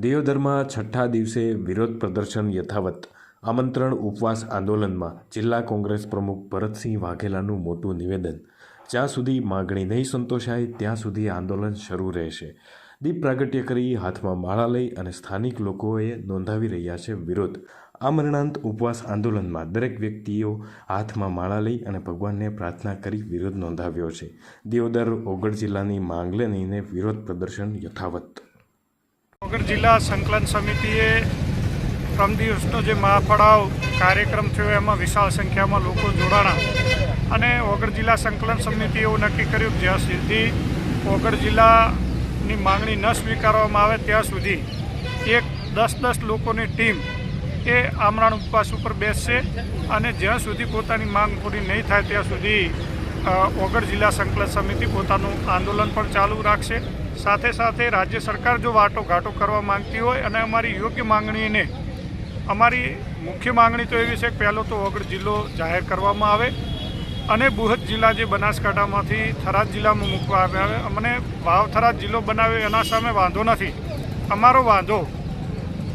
દિયોદરમાં છઠ્ઠા દિવસે વિરોધ પ્રદર્શન યથાવત. આમંત્રણ, ઉપવાસ, આંદોલનમાં જિલ્લા કોંગ્રેસ પ્રમુખ ભરતસિંહ વાઘેલાનું મોટું નિવેદન. જ્યાં સુધી માગણી નહીં સંતોષાય, ત્યાં સુધી આંદોલન શરૂ રહેશે. દીપ પ્રાગટ્ય કરી હાથમાં માળા લઈ અને સ્થાનિક લોકોએ નોંધાવી રહ્યા છે વિરોધ. આ મરણાંત ઉપવાસ આંદોલનમાં દરેક વ્યક્તિઓ હાથમાં માળા લઈ અને ભગવાનને પ્રાર્થના કરી વિરોધ નોંધાવ્યો છે. દિયોદર ઓગળ જિલ્લાની માંગ લઈને વિરોધ પ્રદર્શન યથાવત. વગર જિલ્લા સંકલન સમિતિએ પ્રમ દિવસનો જે મહાફળાવ કાર્યક્રમ થયો, એમાં વિશાળ સંખ્યામાં લોકો જોડાણા અને વગર જિલ્લા સંકલન સમિતિએ એવું નક્કી કર્યું કે જ્યાં સુધી વગર જિલ્લાની માંગણી ન સ્વીકારવામાં આવે, ત્યાં સુધી એક દસ દસ લોકોની ટીમ એ આમરાણ ઉપવાસ ઉપર બેસશે અને જ્યાં સુધી પોતાની માંગ પૂરી નહીં થાય, ત્યાં સુધી વગર જિલ્લા સંકલન સમિતિ પોતાનું આંદોલન પણ ચાલુ રાખશે. સાથે સાથે રાજ્ય સરકાર જો વાટો ઘાટો કરવા માંગતી હોય અને અમારી યોગ્ય માંગણીને અમારી મુખ્ય માંગણી તો એવી છે કે પહેલો તો વગડ જિલ્લો જાહેર કરવામાં આવે અને બૃહદ જિલ્લા જે બનાસકાંઠામાંથી થરાદ જિલ્લામાં મૂકવામાં આવે અમને વાવ થરાદ જિલ્લો બનાવે એના સામે વાંધો નથી. અમારો વાંધો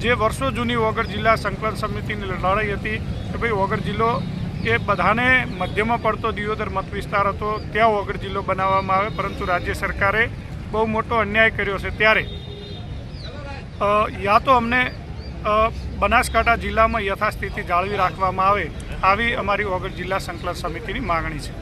જે વર્ષો જૂની વગર જિલ્લા સંકલન સમિતિની લડાઈ હતી કે ભાઈ વગર જિલ્લો એ બધાને મધ્યમાં પડતો દિયોદર મત વિસ્તાર હતો, ત્યાં વગર જિલ્લો બનાવવામાં આવે. પરંતુ રાજ્ય સરકારે બહુ મોટો અન્યાય કર્યો છે ત્યારે. યા તો અમને બનાસકાંઠા જિલ્લામાં યથાસ્થિતિ જાળવી રાખવામાં આવે, આવી અમારી વગર જિલ્લા સંકલન સમિતિની માગણી છે.